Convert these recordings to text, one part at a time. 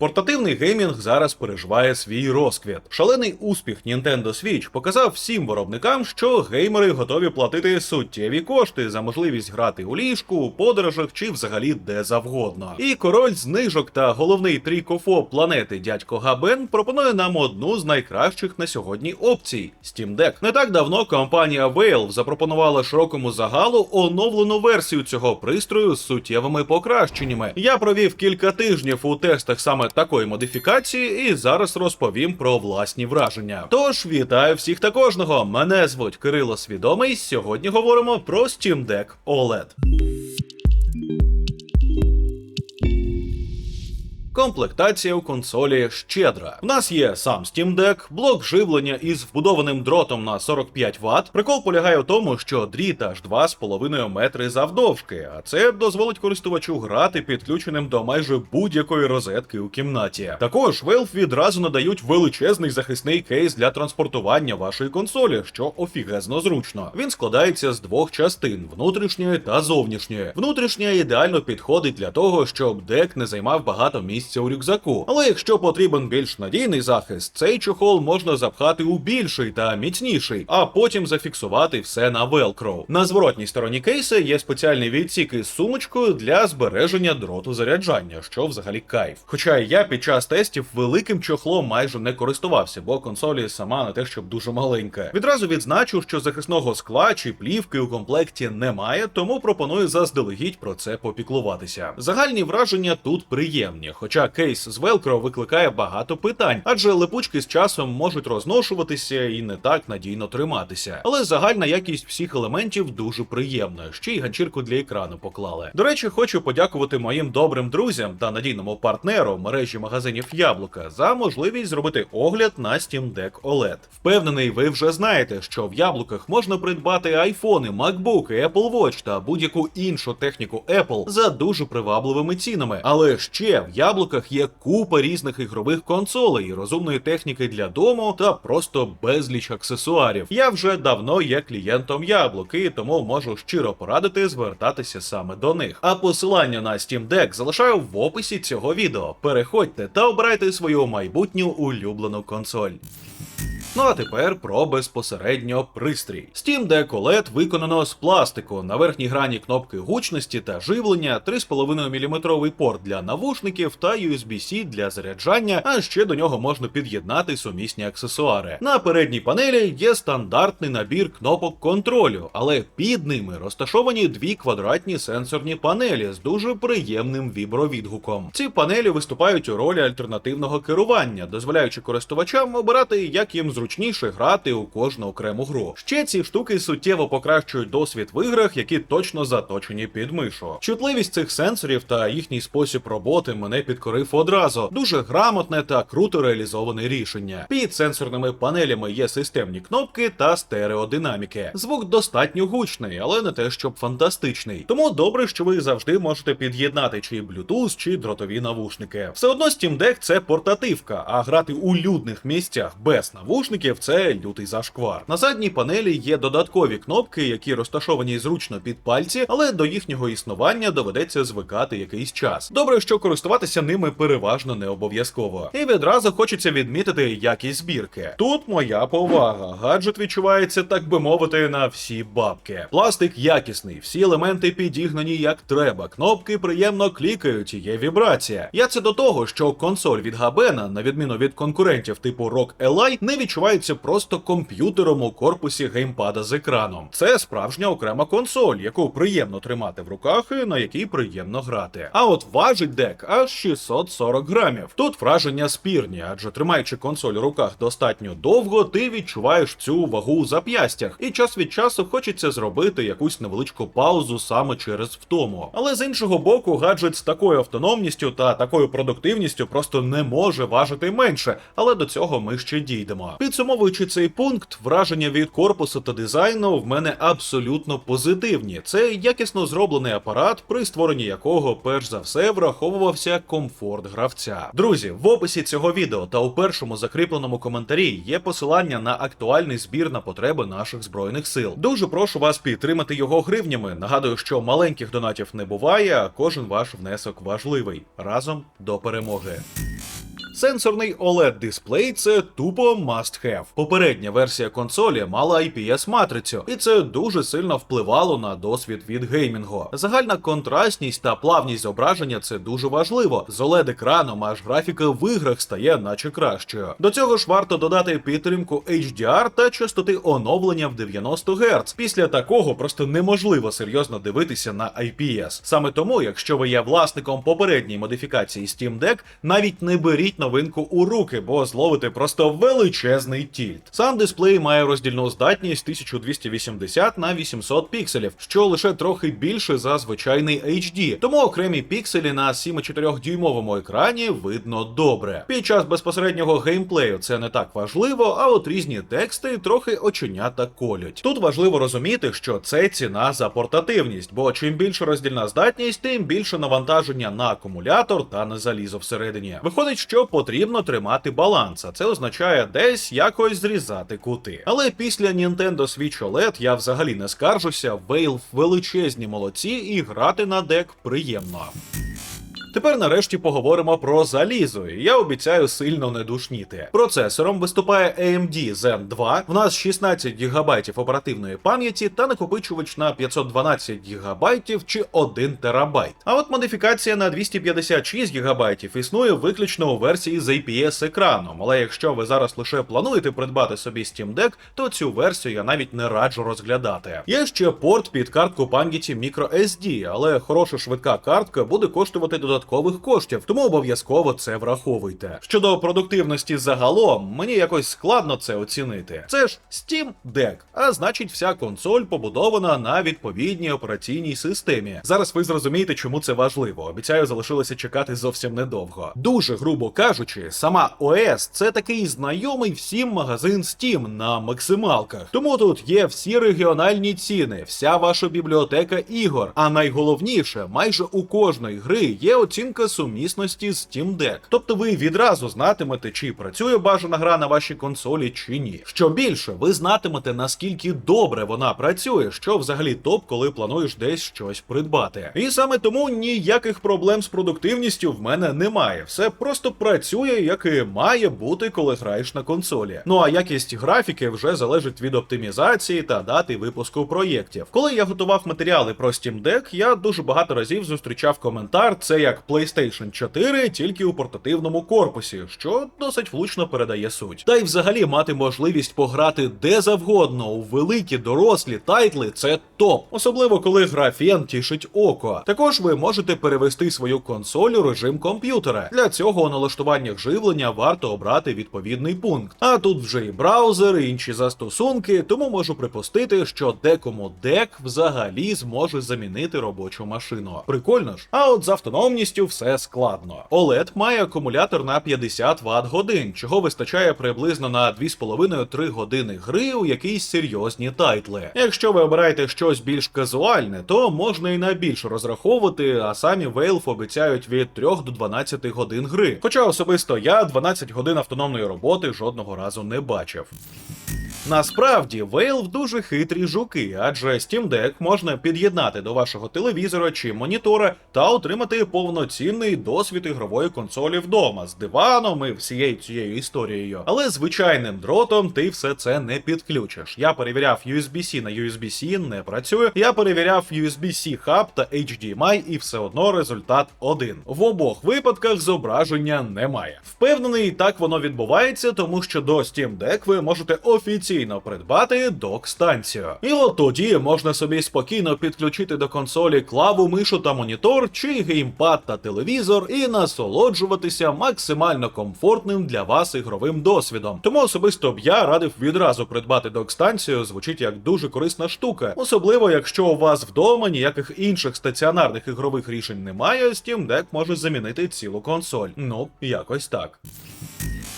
Портативний геймінг зараз переживає свій розквіт. Шалений успіх Nintendo Switch показав всім виробникам, що геймери готові платити суттєві кошти за можливість грати у ліжку, у подорожах чи взагалі де завгодно. І король знижок та головний трійкофо планети дядько Габен пропонує нам одну з найкращих на сьогодні опцій Steam Deck. Не так давно компанія Valve запропонувала широкому загалу оновлену версію цього пристрою з суттєвими покращеннями. Я провів кілька тижнів у тестах саме такої модифікації і зараз розповім про власні враження. Тож вітаю всіх та кожного. Мене звуть Кирило Свідомий. Сьогодні говоримо про Steam Deck OLED. Комплектація у консолі щедра. У нас є сам Steam Deck, блок живлення із вбудованим дротом на 45 Вт. Прикол полягає у тому, що дріт аж 2,5 метри завдовжки, а це дозволить користувачу грати підключеним до майже будь-якої розетки у кімнаті. Також Valve відразу надають величезний захисний кейс для транспортування вашої консолі, що офігезно зручно. Він складається з двох частин внутрішньої та зовнішньої. Внутрішня ідеально підходить для того, щоб дек не займав багато місця у рюкзаку. Але якщо потрібен більш надійний захист, цей чохол можна запхати у більший та міцніший, а потім зафіксувати все на велкро. На зворотній стороні кейса є спеціальний відсік із сумочкою для збереження дроту заряджання, що взагалі кайф. Хоча я під час тестів великим чохлом майже не користувався, бо консолі сама не те, щоб дуже маленька. Відразу відзначу, що захисного скла чи плівки у комплекті немає, тому пропоную заздалегідь про це попіклуватися. Загальні враження тут приємні, хоча кейс з Velcro викликає багато питань, адже липучки з часом можуть розношуватися і не так надійно триматися. Але загальна якість всіх елементів дуже приємна. Ще й ганчірку для екрану поклали. До речі, хочу подякувати моїм добрим друзям та надійному партнеру мережі магазинів Яблука за можливість зробити огляд на Steam Deck OLED. Впевнений, ви вже знаєте, що в яблуках можна придбати айфони, макбуки, Apple Watch та будь-яку іншу техніку Apple за дуже привабливими цінами. Але ще в яблуках є купа різних ігрових консолей, розумної техніки для дому та просто безліч аксесуарів. Я вже давно є клієнтом яблуки, тому можу щиро порадити звертатися саме до них. А посилання на Steam Deck залишаю в описі цього відео. Переходьте та обирайте свою майбутню улюблену консоль. Ну а тепер про безпосередньо пристрій. Steam Deck OLED виконано з пластику. На верхній грані кнопки гучності та живлення, 3,5 мм порт для навушників та USB-C для заряджання, а ще до нього можна під'єднати сумісні аксесуари. На передній панелі є стандартний набір кнопок контролю, але під ними розташовані дві квадратні сенсорні панелі з дуже приємним вібровідгуком. Ці панелі виступають у ролі альтернативного керування, дозволяючи користувачам обирати, як їм зручніше грати у кожну окрему гру. Ще ці штуки суттєво покращують досвід в іграх, які точно заточені під мишу. Чутливість цих сенсорів та їхній спосіб роботи мене підкорив одразу. Дуже грамотне та круто реалізоване рішення. Під сенсорними панелями є системні кнопки та стереодинаміки. Звук достатньо гучний, але не те, щоб фантастичний. Тому добре, що ви завжди можете під'єднати чи Bluetooth, чи дротові навушники. Все одно Steam Deck це портативка, а грати у людних місцях без навушників це лютий зашквар. На задній панелі є додаткові кнопки, які розташовані зручно під пальці, але до їхнього існування доведеться звикати якийсь час. Добре, що користуватися ними переважно не обов'язково. І відразу хочеться відмітити якість збірки. Тут моя повага. Гаджет відчувається, так би мовити, на всі бабки. Пластик якісний, всі елементи підігнані як треба. Кнопки приємно клікають, і є вібрація. Я це до того, що консоль від Габена, на відміну від конкурентів типу ROG Ally, не відчувається просто комп'ютером у корпусі геймпада з екраном. Це справжня окрема консоль, яку приємно тримати в руках і на якій приємно грати. А от важить дек аж 640 грамів. Тут враження спірні, адже тримаючи консоль у руках достатньо довго, ти відчуваєш цю вагу у зап'ястях, і час від часу хочеться зробити якусь невеличку паузу саме через втому. Але з іншого боку, гаджет з такою автономністю та такою продуктивністю просто не може важити менше, але до цього ми ще дійдемо. Підсумовуючи цей пункт, враження від корпусу та дизайну в мене абсолютно позитивні. Це якісно зроблений апарат, при створенні якого перш за все враховувався комфорт гравця. Друзі, в описі цього відео та у першому закріпленому коментарі є посилання на актуальний збір на потреби наших збройних сил. Дуже прошу вас підтримати його гривнями. Нагадую, що маленьких донатів не буває, а кожен ваш внесок важливий. Разом до перемоги. Сенсорний oled дисплей це тупо must have. Попередня версія консолі мала IPS матрицю, і це дуже сильно впливало на досвід від геймінгу. Загальна контрастність та плавність зображення це дуже важливо. З oled екраном аж графіка в іграх стає наче кращою. До цього ж варто додати підтримку HDR та частоти оновлення в 90 Гц. Після такого просто неможливо серйозно дивитися на IPS. Саме тому, якщо ви є власником попередньої модифікації Steam Deck, навіть не беріть новинку у руки, бо зловите просто величезний тільт. Сам дисплей має роздільну здатність 1280 на 800 пікселів, що лише трохи більше за звичайний HD. Тому окремі пікселі на 7,4 дюймовому екрані видно добре. Під час безпосереднього геймплею це не так важливо, а от різні тексти трохи оченята колють. Тут важливо розуміти, що це ціна за портативність, бо чим більше роздільна здатність, тим більше навантаження на акумулятор та на залізо всередині. Виходить, що потрібно тримати баланс, а це означає десь якось зрізати кути. Але після Nintendo Switch OLED я взагалі не скаржуся, Valve величезні молодці і грати на дек приємно. Тепер нарешті поговоримо про залізо, і я обіцяю сильно не душніти. Процесором виступає AMD Zen 2, в нас 16 ГБ оперативної пам'яті та накопичувач на 512 ГБ чи 1 ТБ. А от модифікація на 256 ГБ існує виключно у версії з IPS екраном. Але якщо ви зараз лише плануєте придбати собі Steam Deck, то цю версію я навіть не раджу розглядати. Є ще порт під картку пам'яті microSD, але хороша швидка картка буде коштувати додаткових коштів, тому обов'язково це враховуйте. Щодо продуктивності загалом, мені якось складно це оцінити. Це ж Steam Deck, а значить, вся консоль побудована на відповідній операційній системі. Зараз ви зрозумієте, чому це важливо. Обіцяю, залишилося чекати зовсім недовго. Дуже грубо кажучи, сама OS це такий знайомий всім магазин Steam на максималках. Тому тут є всі регіональні ціни, вся ваша бібліотека ігор. А найголовніше, майже у кожної гри є оцінка сумісності з Steam Deck. Тобто ви відразу знатимете, чи працює бажана гра на вашій консолі чи ні. Що більше, ви знатимете наскільки добре вона працює, що взагалі топ, коли плануєш десь щось придбати. І саме тому ніяких проблем з продуктивністю в мене немає. Все просто працює, як і має бути, коли граєш на консолі. Ну а якість графіки вже залежить від оптимізації та дати випуску проєктів. Коли я готував матеріали про Steam Deck, я дуже багато разів зустрічав коментар. Це як PlayStation 4, тільки у портативному корпусі, що досить влучно передає суть. Та й взагалі мати можливість пограти де завгодно у великі дорослі тайтли це топ, особливо коли графен тішить око. Також ви можете перевести свою консоль у режим комп'ютера. Для цього у налаштуваннях живлення варто обрати відповідний пункт. А тут вже і браузер, і інші застосунки, тому можу припустити, що декому дек взагалі зможе замінити робочу машину. Прикольно ж. А от з автономністю все складно. OLED має акумулятор на 50 Вт годин, чого вистачає приблизно на 2,5-3 години гри у якісь серйозні тайтли. Якщо ви обираєте щось більш казуальне, то можна і на більше розраховувати, а самі Valve обіцяють від 3 до 12 годин гри. Хоча особисто я 12 годин автономної роботи жодного разу не бачив. Насправді, Valve дуже хитрі жуки, адже Steam Deck можна під'єднати до вашого телевізора чи монітора та отримати повноцінний досвід ігрової консолі вдома з диваном і всією цією історією. Але звичайним дротом ти все це не підключиш. Я перевіряв USB-C на USB-C, не працює. Я перевіряв USB-C хаб та HDMI, і все одно результат один. В обох випадках зображення немає. Впевнений, так воно відбувається, тому що до Steam Deck ви можете офіційно придбати док-станцію. І от тоді можна собі спокійно підключити до консолі клаву, мишу та монітор, чи геймпад та телевізор, і насолоджуватися максимально комфортним для вас ігровим досвідом. Тому особисто б я радив відразу придбати док-станцію, звучить як дуже корисна штука, особливо якщо у вас вдома ніяких інших стаціонарних ігрових рішень немає, Steam Deck може замінити цілу консоль. Ну, якось так.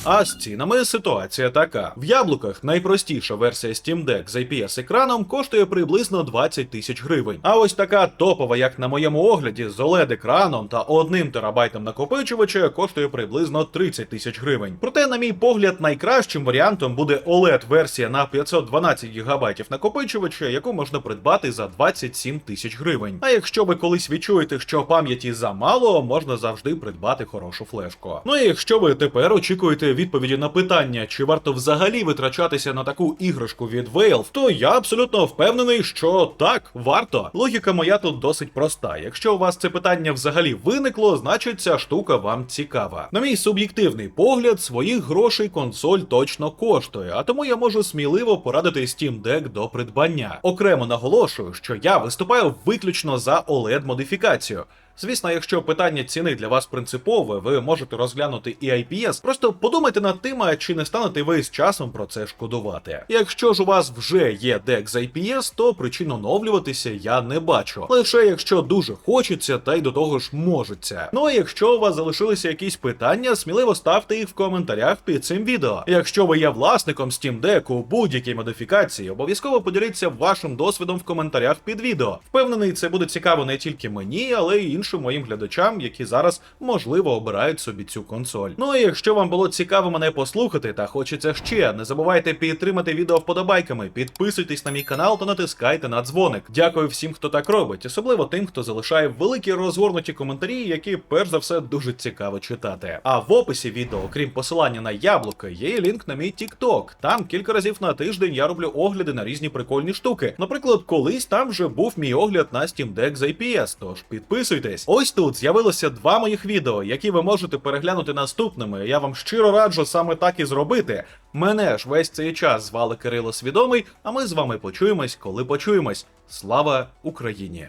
А з цінами ситуація така: в яблуках найпростіша версія Steam Deck з IPS екраном коштує приблизно 20 тисяч гривень. А ось така топова, як на моєму огляді, з OLED екраном та 1 терабайтом накопичувача коштує приблизно 30 тисяч гривень. Проте, на мій погляд, найкращим варіантом буде OLED версія на 512 ГБ накопичувача, яку можна придбати за 27 тисяч гривень. А якщо ви колись відчуєте, що пам'яті замало, можна завжди придбати хорошу флешку. Ну і якщо ви тепер очікуєте відповіді на питання, чи варто взагалі витрачатися на таку іграшку від Valve, то я абсолютно впевнений, що так, варто. Логіка моя тут досить проста. Якщо у вас це питання взагалі виникло, значить ця штука вам цікава. На мій суб'єктивний погляд, своїх грошей консоль точно коштує, а тому я можу сміливо порадити Steam Deck до придбання. Окремо наголошую, що я виступаю виключно за OLED модифікацію. Звісно, якщо питання ціни для вас принципове, ви можете розглянути і IPS. Просто подумайте над тим, чи не станете ви з часом про це шкодувати. Якщо ж у вас вже є дек з IPS, то причин оновлюватися я не бачу. Лише якщо дуже хочеться, та й до того ж можеться. Ну а якщо у вас залишилися якісь питання, сміливо ставте їх в коментарях під цим відео. Якщо ви є власником Steam Deck будь-якій модифікації, обов'язково поділіться вашим досвідом в коментарях під відео. Впевнений, це буде цікаво не тільки мені, але й іншим моїм глядачам, які зараз можливо обирають собі цю консоль. Ну і якщо вам було цікаво мене послухати та хочеться ще, не забувайте підтримати відео вподобайками, підписуйтесь на мій канал та натискайте на дзвоник. Дякую всім, хто так робить, особливо тим, хто залишає великі розгорнуті коментарі, які перш за все дуже цікаво читати. А в описі відео, окрім посилання на яблука, є лінк на мій TikTok. Там кілька разів на тиждень я роблю огляди на різні прикольні штуки. Наприклад, колись там вже був мій огляд на Steam Deck з IPS, тож підписуйтесь. Ось тут з'явилося два моїх відео, які ви можете переглянути наступними. Я вам щиро раджу саме так і зробити. Мене ж весь цей час звали Кирило Свідомий, а ми з вами почуємось, коли почуємось. Слава Україні!